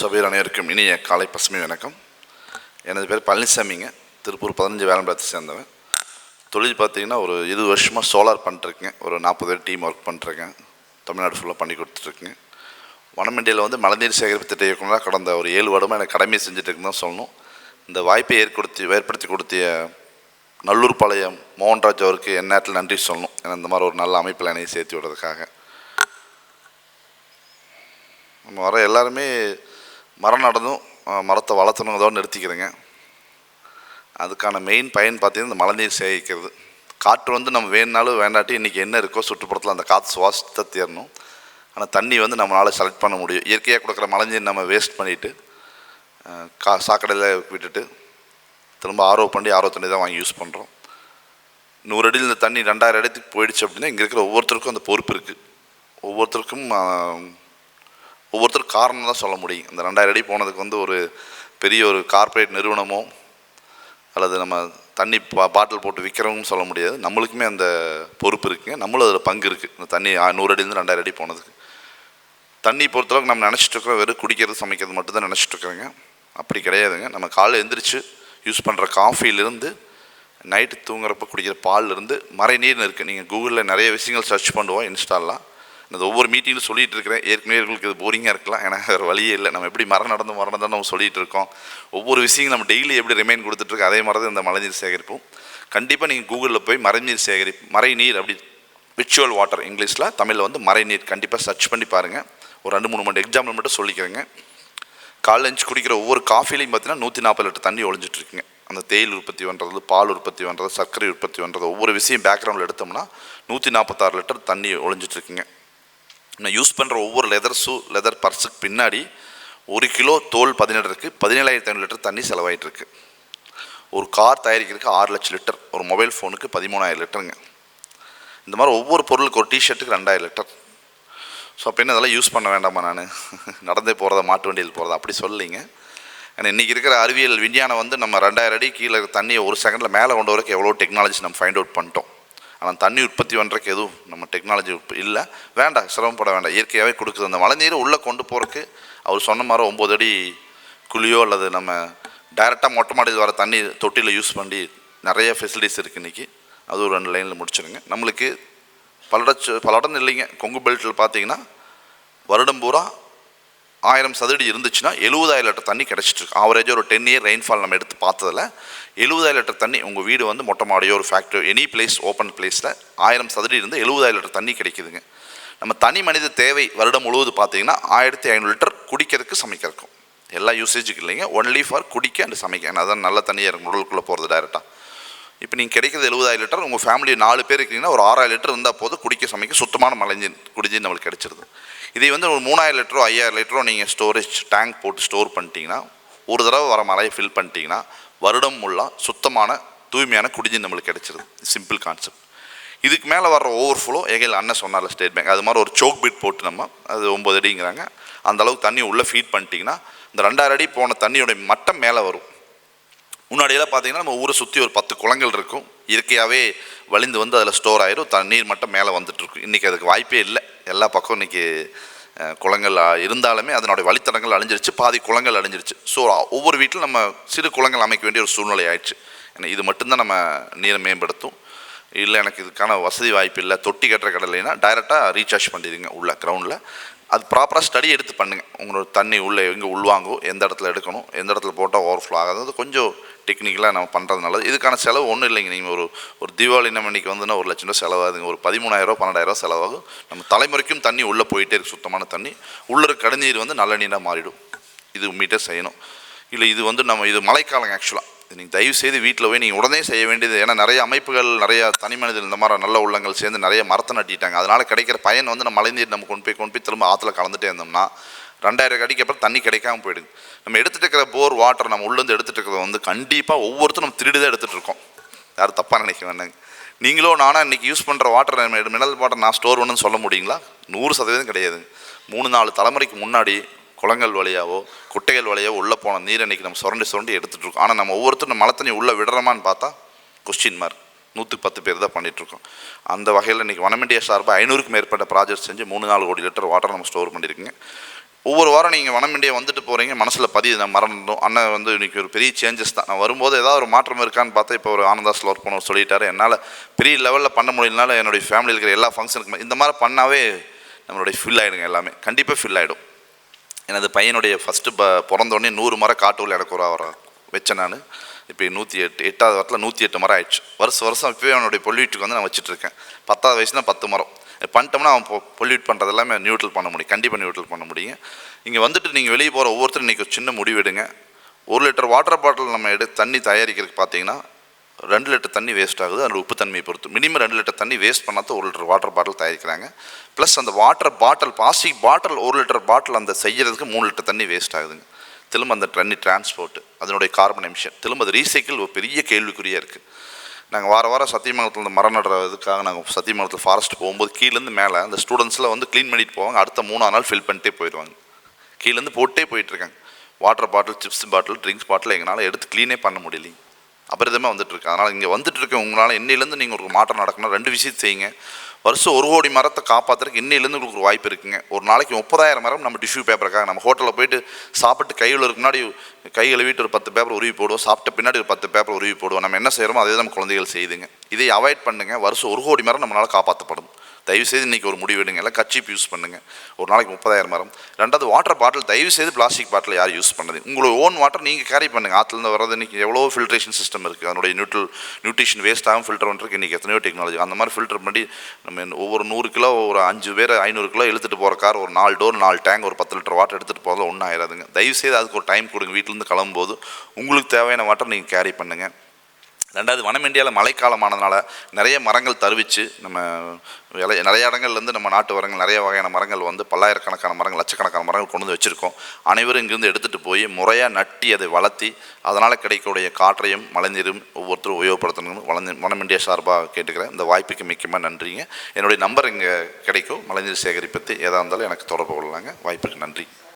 சபையர் அனைவருக்கும் இனிய காலை பசுமை வணக்கம். எனது பேர் பழனிசாமிங்க. திருப்பூர் பதினஞ்சு வேலம்பாளத்தை சேர்ந்தவன். தொழில் பார்த்தீங்கன்னா ஒரு இருபது வருஷமாக சோலார் பண்ணிட்டுருக்கேன். ஒரு நாற்பது பேர் டீம் ஒர்க் பண்ணிட்டுருக்கேன். தமிழ்நாடு ஃபுல்லாக பண்ணி கொடுத்துட்ருக்கேன். வனமண்டியில் வந்து மழைநீர் சேகரிப்பு திட்ட இயக்குனராக கடந்த ஒரு ஏழு வருடமாக எனக்கு கடமையை செஞ்சுட்டு தான் சொல்லணும். இந்த வாய்ப்பை ஏற்படுத்தி ஏற்படுத்தி கொடுத்திய நல்லூர் பாளையம் மோகன்ராஜ் அவருக்கு என் நேரத்தில் நன்றி சொல்லணும். ஏன்னா இந்த மாதிரி ஒரு நல்ல அமைப்பில் என்னை சேர்த்து விடுறதுக்காக. நம்ம வர எல்லாருமே மரம் நடந்தும் மரத்தை வளர்த்தணும் அதோடு நிறுத்திக்கிறேங்க. அதுக்கான மெயின் பயன் பார்த்தீங்கன்னா இந்த மழைநீர் சேகரிக்கிறது. காற்று வந்து நம்ம வேணுனாலும் வேண்டாட்டி இன்றைக்கி என்ன இருக்கோ சுற்றுப்புறத்தில் அந்த காற்று சுவாசத்தை தேரணும். ஆனால் தண்ணி வந்து நம்மளால் செலக்ட் பண்ண முடியும். இயற்கையாக கொடுக்குற மழைநீர் நம்ம வேஸ்ட் பண்ணிவிட்டு கா சாக்கடையில் விட்டுட்டு திரும்ப ஆரோ பண்ணி ஆரோ தண்ணி தான் வாங்கி யூஸ் பண்ணுறோம் நூறு அடியில் இந்த தண்ணி ரெண்டாயிரம் இடத்துக்கு போயிடுச்சு அப்படின்னா இங்கே இருக்கிற ஒவ்வொருத்தருக்கும் அந்த பொறுப்பு இருக்குது ஒவ்வொருத்தருக்கும் ஒவ்வொருத்தரும் காரணம் தான் சொல்ல முடியும். இந்த ரெண்டாயிரம் அடி போனதுக்கு வந்து ஒரு பெரிய ஒரு கார்ப்பரேட் நிறுவனமோ அல்லது நம்ம தண்ணி பா பாட்டில் போட்டு விற்கிறவங்க சொல்ல முடியாது. நம்மளுக்குமே அந்த பொறுப்பு இருக்குங்க நம்மளும் அதில் பங்கு இருக்குது இந்த தண்ணி நூறு அடிலேருந்து ரெண்டாயிரம் அடி போனதுக்கு. தண்ணி பொறுத்தளவுக்கு நம்ம நினச்சிட்டு இருக்கிறோம். வெறும் குடிக்கிறது சமைக்கிறது மட்டும்தான் நினச்சிட்டு இருக்கிறோங்க. அப்படி கிடையாதுங்க. நம்ம காலை எந்திரிச்சு யூஸ் பண்ணுற காஃபியிலேருந்து நைட்டு தூங்குறப்ப குடிக்கிற பால்லேருந்து மறைநீர்னு இருக்குது நீங்கள் கூகுளில் நிறைய விஷயங்கள் சர்ச் பண்ணுவோம் இன்ஸ்டாலாம் இந்த ஒவ்வொரு மீட்டிங்கில் சொல்லிட்டு இருக்கிறேன். ஏற்கனவே உங்களுக்கு இது போரிங்காக இருக்கலாம். ஏன்னா வேறு வழியே இல்லை. நம்ம எப்படி மரம் நடந்து மரம் நடந்து நம்ம சொல்லிட்டு இருக்கோம். ஒவ்வொரு விஷயம் நம்ம டெய்லி எப்படி ரிமைன் கொடுத்துட்ருக்கோம் அதே மாதிரி தான் இந்த மழைநீர் சேகரிப்பும். கண்டிப்பாக நீங்கள் கூகுளில் போய் மறைநீர் சேகரிப்பு மறைநீர் அப்படி விர்ச்சுவல் வாட்டர் இங்கிலீஷில் தமிழில் வந்து மறைநீர் கண்டிப்பாக சர்ச் பண்ணி பாருங்கள் ஒரு ரெண்டு மூணு மணி எக்ஸாம்பிள் மட்டும் சொல்லிக்கிறேங்க. காலைல லஞ்ச் குடிக்கிற ஒவ்வொரு காஃபிலையும் பார்த்தீங்கன்னா நூற்றி நாற்பது லிட்டர் தண்ணி ஒழிஞ்சிட்டு இருக்குங்க. அந்த தேயில் உற்பத்தி பண்ணுறது பால் உற்பத்தி பண்ணுறது சர்க்கரை உற்பத்தி பண்ணுறது ஒவ்வொரு விஷயம் பேக்ரவுண்டில் எடுத்தோம்னா நூற்றி நாற்பத்தாறு லிட்டர் தண்ணி ஒழிஞ்சிட்டு இருக்குங்க. நான் யூஸ் பண்ணுற ஒவ்வொரு லெதர் ஷூ லெதர் பர்ஸுக்கு பின்னாடி ஒரு கிலோ தோல் பதினேழு இருக்குது பதினேழாயிரத்தி ஐநூறு லிட்டர் தண்ணி செலவாயிட்டுருக்கு ஒரு கார் தயாரிக்கிறதுக்கு ஆறு லட்சம் லிட்டர். ஒரு மொபைல் ஃபோனுக்கு பதிமூணாயிரம் லிட்டருங்க. இந்த மாதிரி ஒவ்வொரு பொருளுக்கு ஒரு டிஷர்ட்டுக்கு ரெண்டாயிரம் லிட்டர். ஸோ அப்போ என்ன அதெல்லாம் யூஸ் பண்ண வேண்டாமா நான்? நடந்தே போகிறதா மாட்டு வண்டியில் போகிறதா அப்படி சொல்லிங்க ஏன்னா இன்றைக்கி இருக்கிற அறிவியல் விஞ்ஞானம் வந்து நம்ம ரெண்டாயிரம் அடி கீழே தண்ணியை ஒரு செகண்டில் மேலே கொண்டு வரக்கு எவ்வளோ டெக்னாலஜி நம்ம ஃபைண்ட் அவுட் பண்ணிட்டோம். ஆனால் தண்ணி உற்பத்தி பண்ணுறக்கு எதுவும் நம்ம டெக்னாலஜி இல்லை. வேண்டாம் சிரமப்பட வேண்டாம். இயற்கையாகவே கொடுக்குது. அந்த மழைநீரை உள்ளே கொண்டு போகிறக்கு அவர் சொன்ன மாதிரி ஒம்பது அடி குழியோ அல்லது நம்ம டைரெக்டாக மொட்டை மாடியில் வர தண்ணி தொட்டியில் யூஸ் பண்ணி நிறைய ஃபெசிலிட்டிஸ் இருக்குது இன்றைக்கி அது ஒரு ரெண்டு லைனில் முடிச்சிருங்க. நம்மளுக்கு பல்லட பல இடம் இல்லைங்க. கொங்கு பெல்ட்டில் பார்த்தீங்கன்னா வருடம் பூரா ஆயிரம் சதுரடி இருந்துச்சுன்னா எழுபதாயிரம் லிட்டர் தண்ணி கிடச்சிட்ருக்கு ஆவரேஜாக ஒரு டென் இயர் ரெயின்ஃபால் நம்ம எடுத்து பார்த்ததில் எழுபதாயிரம் லிட்டர் தண்ணி உங்கள் வீடு வந்து மொட்டை மாடியோ ஒரு ஃபேக்ட்ரி எனி பிளேஸ் ஓப்பன் பிளேஸில் ஆயிரம் சதுரடி இருந்து எழுபதாயிரம் லிட்டர் தண்ணி கிடைக்குதுங்க. நம்ம தனி மனித தேவை வருடம் முழுவதும் பார்த்தீங்கன்னா ஆயிரத்தி ஐநூறு லிட்டர் குடிக்கிறதுக்கு சமைக்கிறதுக்கும் எல்லா யூசேஜுக்கு இல்லைங்க. ஒன்லி ஃபார் குடிக்க அண்ட் சமைக்க. ஏன்னா அதான் நல்ல தண்ணியாக இருக்கும் உடலுக்குள்ளே போகிறது டைரெக்டாக இப்போ நீங்கள் கிடைக்கிறது எழுபதாயிரம் லிட்டர் உங்கள் ஃபேமிலி நாலு பேர் இருக்கிறீங்கன்னா ஒரு ஆறாயிரம் லிட்டர் இருந்தால் போதும். குடிக்க சமைக்க சுத்தமான மலைஞ்சி குடிஞ்சி நம்மளுக்கு கிடச்சிருது. இதே வந்து ஒரு மூணாயிரம் லிட்டரோ ஐயாயிரம் லிட்டரோ நீங்கள் ஸ்டோரேஜ் டேங்க் போட்டு ஸ்டோர் பண்ணிட்டீங்கன்னா ஒரு தடவை வர மலையை ஃபில் பண்ணிட்டீங்கன்னா வருடம் முல்லாம் சுத்தமான தூய்மையான குடிஞ்சி நம்மளுக்கு கிடச்சிருது. சிம்பிள் கான்செப்ட் இதுக்கு மேலே வர்ற ஓவர் ஃப்ளோ எகையில் அண்ணன் சொன்னால ஸ்டேட் பேங்க் அது மாதிரி ஒரு சோக் பீட் போட்டு நம்ம அது ஒம்பது அடிங்கிறாங்க. அந்த அளவுக்கு தண்ணி உள்ளே ஃபீட் பண்ணிட்டீங்கன்னா இந்த ரெண்டாயிரம் அடி போன தண்ணியோட மட்டம் மேலே வரும். முன்னாடியெல்லாம் பார்த்தீங்கன்னா நம்ம ஊரை சுற்றி ஒரு பத்து குளங்கள் இருக்கும். இயற்கையாகவே வழிந்து வந்து அதில் ஸ்டோர் ஆயிரும். தண்ணீர் மட்டும் மேலே வந்துட்டுருக்கும் இன்றைக்கி அதுக்கு வாய்ப்பே இல்லை. எல்லா பக்கம் இன்றைக்கி குளங்கள் இருந்தாலுமே அதனுடைய வழித்தடங்கள் அழிஞ்சிருச்சு. பாதி குளங்கள் அழிஞ்சிருச்சு. ஸோ ஒவ்வொரு வீட்டிலும் நம்ம சிறு குளங்கள் அமைக்க வேண்டிய ஒரு சூழ்நிலை ஆயிடுச்சு. ஏன்னா இது மட்டும்தான் நம்ம நீரை மேம்படுத்தும். இல்லை எனக்கு இதுக்கான வசதி வாய்ப்பு இல்லை. தொட்டி கட்டுற கடலைனா டைரெக்டாக ரீசார்ஜ் பண்ணிடுங்க உள்ள கிரவுண்டில் அது ப்ராப்பராக ஸ்டடி எடுத்து பண்ணுங்கள் உங்களோட தண்ணி உள்ளே எங்கே உள்வாங்கோ எந்த இடத்துல எடுக்கணும் எந்த இடத்துல போட்டால் ஓவர்ஃப்ளோ ஆகாது. அது கொஞ்சம் டெக்னிக்கலாக நம்ம பண்ணுறது நல்லது. இதுக்கான செலவு ஒன்றும் இல்லைங்க. நீங்கள் ஒரு ஒரு தீபாவளி நம்ம இன்றைக்கி வந்துன்னா ஒரு லட்சம் ரூபா செலவாகுதுங்க. ஒரு பதிமூணாயிரம் பன்னெண்டாயிரம் செலவாகும். நம்ம தலைமுறைக்கும் தண்ணி உள்ளே போயிட்டே இருக்குது சுத்தமான தண்ணி. உள்ளே கடைநீர் வந்து நல்ல நீராக மாறிடும். இது உண்மையிட்டே செய்யணும். இல்லை இது வந்து நம்ம இது மழைக்காலங்க ஆக்சுவலாக நீங்கள் தயவு செய்து வீட்டில் போய் நீங்கள் உடனே செய்ய வேண்டியது. ஏன்னா நிறைய அமைப்புகள் நிறைய தனி மனிதர் இந்த மாதிரி நல்ல உள்ளங்கள் சேர்ந்து நிறைய மரத்தை நட்டிட்டாங்க. அதனால் கிடைக்கிற பயன் வந்து நம்ம மழைநீர் நம்ம கொண்டு போய் கொண்டு போய் திரும்ப ஆற்றுல கலந்துட்டே இருந்தோம்னா ரெண்டாயிரம் அடிக்கு அப்புறம் தண்ணி கிடைக்காம போயிடுது. நம்ம எடுத்துகிட்டு இருக்கிற போர் வாட்டர் நம்ம உள்ளேருந்து எடுத்துகிட்டு இருக்கிறத வந்து கண்டிப்பாக ஒவ்வொருத்தரும் நம்ம திருடி தான் எடுத்துகிட்டு இருக்கோம். யாரும் தப்பாக நினைக்க வேண்டாங்க. நீங்களோ நானும் இன்றைக்கி யூஸ் பண்ணுற வாட்டர் மினரல் வாட்டர் நான் ஸ்டோர் பண்ணுன்னு சொல்ல முடியுங்களா? நூறு சதவீதம் கிடையாது. மூணு நாலு தலைமுறைக்கு முன்னாடி குளங்கள் வழியாவோ குட்டைகள் வழியாவோ உள்ளே போன நீர் அன்றைக்கி நம்ம சுரண்டி சுரண்டி எடுத்துகிட்ருக்கோம் ஆனால் நம்ம ஒவ்வொருத்தரும் மழை தண்ணி உள்ளே விடுறோமான்னு பார்த்தா கொஸ்டின் மார்க் நூற்றுக்கு பத்து பேர் தான் பண்ணிகிட்ருக்கோம் அந்த வகையில் இன்றைக்கி வனமிண்டியா சார்பாக ஐநூறுக்கும் மேற்பட்ட ப்ராஜெக்ட் செஞ்சு மூணு நாலு கோடி லிட்டர் வாட்டர் நம்ம ஸ்டோர் பண்ணியிருக்கீங்க ஒவ்வொரு வாரம் நீங்கள் வனமிண்டியை வந்துட்டு போகிறீங்க மனசில் பதிவு நான் மறந்துடும் அண்ணன் வந்து இன்னைக்கு ஒரு பெரிய சேஞ்சஸ் தான். நான் வரும்போது ஏதாவது ஒரு மாற்றம் இருக்கான்னு பார்த்தா இப்போ ஒரு ஆனந்தாஸில் ஒர்க் பண்ண சொல்லிட்டாரு. என்னால் பெரிய லெவலில் பண்ண முடியலனால என்னுடைய ஃபேமிலியில் இருக்கிற எல்லா ஃபங்க்ஷனுக்குமே இந்த மாதிரி பண்ணாவே நம்மளுடைய ஃபில் ஆகிடுங்க எல்லாமே. கண்டிப்பாக ஃபில் ஆகிடும் எனது பையனுடைய ஃபஸ்ட்டு ப பிறந்தோடனே நூறு மரம் காட்டூரில் எனக்கு ஒரு அவரை வச்சேன் நான். இப்போ நூற்றி எட்டு எட்டாவது வாரத்தில் நூற்றி எட்டு மரம் ஆயிடுச்சு. வருஷம் வருஷம் இப்போயே அவனுடைய பொல்யூட்டுக்கு வந்து நான் வச்சுட்ருக்கேன் பத்தாவது வயசுனா பத்து மரம் பண்ணிட்டோம்னா அவன் பொல்யூட் பண்ணுறது எல்லாமே நியூட்ரல் பண்ண முடியும். கண்டிப்பாக நியூட்ரல் பண்ண முடியும். இங்கே வந்துட்டு நீங்கள் வெளியே போகிற ஒவ்வொருத்தரும் இன்றைக்கி ஒரு சின்ன முடிவு எடுங்க. ஒரு லிட்டர் வாட்டர் பாட்டில் நம்ம எடு தண்ணி தயாரிக்கிறதுக்கு பார்த்தீங்கன்னா ரெண்டு லிட்டர் தண்ணி வேஸ்ட் ஆகுது. அதில் உப்பு தன்மையை பொறுத்து. மினிமம் ரெண்டு லிட்டர் தண்ணி வேஸ்ட் பண்ணாத ஒரு லிட்டர் வாட்டர் பாட்டில் தயாரிக்கிறாங்க. ப்ளஸ் அந்த வாட்டர் பாட்டில் பிளாஸ்டிக் பாட்டில் ஒரு லிட்டர் பாட்டில் அந்த செய்யறதுக்கு மூணு லிட்டர் தண்ணி வேஸ்ட் ஆகுதுங்க. திரும்ப அந்த தண்ணி டிரான்ஸ்போர்ட் அதனுடைய கார்பன் எமிஷன் திரும்ப அது ரீசைக்கிள் ஒரு பெரிய கேள்விக்குறியாக இருக்குது நாங்கள் வார வாரம் சத்தியமங்கலத்தில் இந்த மரம் நடுற இதுக்காக நாங்கள் சத்தியமங்கலத்தில் ஃபாரஸ்ட் போகும்போது கீழேருந்து மேலே அந்த ஸ்டூடெண்ட்ஸில் வந்து க்ளீன் பண்ணிட்டு போவாங்க. அடுத்த மூணாவது நாள் ஃபில் பண்ணிட்டே போயிடுவாங்க. கீழேருந்து போட்டே போயிட்டுருக்காங்க water bottle chips bottle drinks bottle எங்களால் எடுத்து க்ளீனே பண்ண முடியலைங்க. அபரிதமாக வந்துட்டுருக்கு. அதனால் இங்கே வந்துட்டு இருக்க உங்களால் இன்னிலேருந்து நீங்கள் ஒரு மாற்றம் நடக்கணும். ரெண்டு விஷயத்தை செய்யுங்க. வருஷம் ஒரு கோடி மரத்தை காப்பாற்றுறதுக்கு இன்னிலேருந்து உங்களுக்கு ஒரு வாய்ப்பு இருக்குங்க. ஒரு நாளைக்கு முப்பதாயிரம் மரம் நம்ம டிஷ்யூ பேப்பருக்காக நம்ம ஹோட்டலில் போயிட்டு சாப்பிட்டு கையில் கழுவுறதுக்கு முன்னாடி கை கழுவிட்டு ஒரு பத்து பேப்பர் உருவி போடுவோம். சாப்பிட்ட பின்னாடி ஒரு பத்து பேப்பர் உருவி போடுவோம். நம்ம என்ன செய்கிறோமோ அதே நம்ம குழந்தைகள் செய்யுதுங்க. இதை அவாய்ட் பண்ணுங்க. வருஷம் ஒரு கோடி மரம் நம்மளால் காப்பாற்றப்படும் தயவுசெய்து இன்றைக்கி ஒரு முடிவு எடுங்க. எல்லாம் கச்சிப் யூஸ் பண்ணுங்கள் ஒரு நாளைக்கு முப்பதாயிரம் மரம் ரெண்டாவது வாட்டர் பாட்டில் தயவுசெய்து பிளாஸ்டிக் பாட்டில் யாரும் யூஸ் பண்ணுறது உங்களோட ஓன் வாட்டர் நீங்கள் கேரி பண்ணுங்கள் ஆற்றுலேருந்து வர்றது இன்றைக்கி எவ்வளோ ஃபில்ட்ரேஷன் சிஸ்டம் இருக்குது அதனுடைய நியூட்ரல் நியூட்ரிஷன் வேஸ்ட் ஆகும் ஃபில்டர் பண்ணுறதுக்கு இன்றைக்கி எத்தனையோ டெக்னாலஜி அந்த மாதிரி ஃபில்டர் பண்ணி நம்ம ஒவ்வொரு நூறு கிலோ ஒரு அஞ்சு பேர் ஐநூறு கிலோ இழுத்துட்டு போகிற கார் ஒரு நாலு டோர் நாலு டேங்க் ஒரு பத்து லிட்டர் வாட்டர் எடுத்துகிட்டு போகிறதுல ஒன்றும் ஆயிடாதுங்க தயவுசெய்து அதுக்கு ஒரு டைம் கொடுங்க. வீட்டிலேருந்து கிளம்பும்போது உங்களுக்கு தேவையான வாட்டர் நீங்கள் கேரி பண்ணுங்கள் ரெண்டாவது வனம் இந்தியாவில் மழைக்காலமானதுனால நிறைய மரங்கள் தருவிச்சு நம்ம விலை நிறைய இடங்கள்லேருந்து நம்ம நாட்டு மரங்கள் நிறைய வகையான மரங்கள் வந்து பல்லாயிரக்கணக்கான மரங்கள் லட்சக்கணக்கான மரங்கள் கொண்டு வந்து வச்சுருக்கோம். அனைவரும் இங்கேருந்து எடுத்துகிட்டு போய் முறையாக நட்டி அதை வளர்த்தி அதனால் கிடைக்கக்கூடிய காற்றையும் மழைநீரும் ஒவ்வொருத்தரும் உபயோகப்படுத்தணும்னு வளர்ந்து வனம் இந்தியா சார்பாக கேட்டுக்கிறேன். இந்த வாய்ப்புக்கு முக்கியமாக நன்றிங்க. என்னுடைய நம்பர் இங்கே கிடைக்கும். மழைநீர் சேகரிப்பத்தி எதாக இருந்தாலும் எனக்கு தொடர்பு கொள்ளலாங்க. வாய்ப்புக்கு நன்றி.